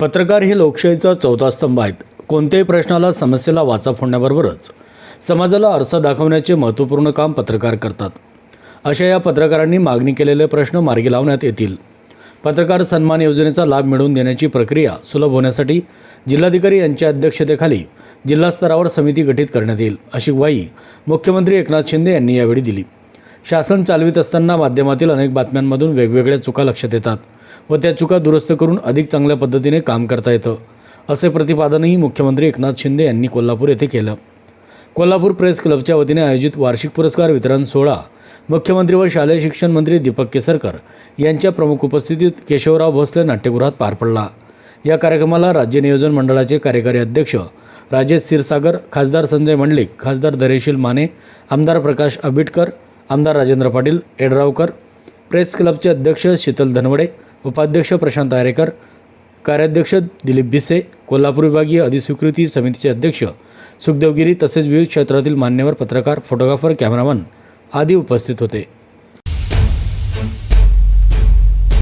पत्रकार हे लोकशाहीचा चौथा स्तंभ आहेत. कोणत्याही प्रश्नाला समस्येला वाचा फोडण्याबरोबरच समाजाला आरसा दाखवण्याचे महत्त्वपूर्ण काम पत्रकार करतात. अशा या पत्रकारांनी मागणी केलेले प्रश्न मार्गी लावण्यात येतील. पत्रकार सन्मान योजनेचा लाभ मिळवून देण्याची प्रक्रिया सुलभ होण्यासाठी जिल्हाधिकारी यांच्या अध्यक्षतेखाली जिल्हा स्तरावर समिती गठीत करण्यात येईल अशी ग्वाही मुख्यमंत्री एकनाथ शिंदे यांनी यावेळी दिली. शासन चालवित असताना माध्यमातील अनेक बातम्यांमधून वेगवेगळ्या चुका लक्षात येतात. व त्या चुका दुरुस्त करून अधिक चांगल्या पद्धतीने काम करता येतं असे प्रतिपादनही मुख्यमंत्री एकनाथ शिंदे यांनी कोल्हापूर येथे केलं. कोल्हापूर प्रेस क्लबच्या वतीने आयोजित वार्षिक पुरस्कार वितरण सोहळा मुख्यमंत्री व शालेय शिक्षण मंत्री दीपक केसरकर यांच्या प्रमुख उपस्थितीत केशवराव भोसले नाट्यगृहात पार पडला. या कार्यक्रमाला राज्य नियोजन मंडळाचे कार्यकारी अध्यक्ष राजेश क्षीरसागर खासदार संजय मंडलिक खासदार धैर्यशील माने आमदार प्रकाश आबिटकर आमदार राजेंद्र पाटील एडरावकर प्रेस क्लबचे अध्यक्ष शीतल धनवडे उपाध्यक्ष प्रशांत आरेकर कार्याध्यक्ष दिलीप भिसे कोल्हापूर विभागीय अधिस्वीकृती समितीचे अध्यक्ष सुखदेवगिरी तसेच विविध क्षेत्रातील मान्यवर पत्रकार फोटोग्राफर कॅमेरामन आदी उपस्थित होते.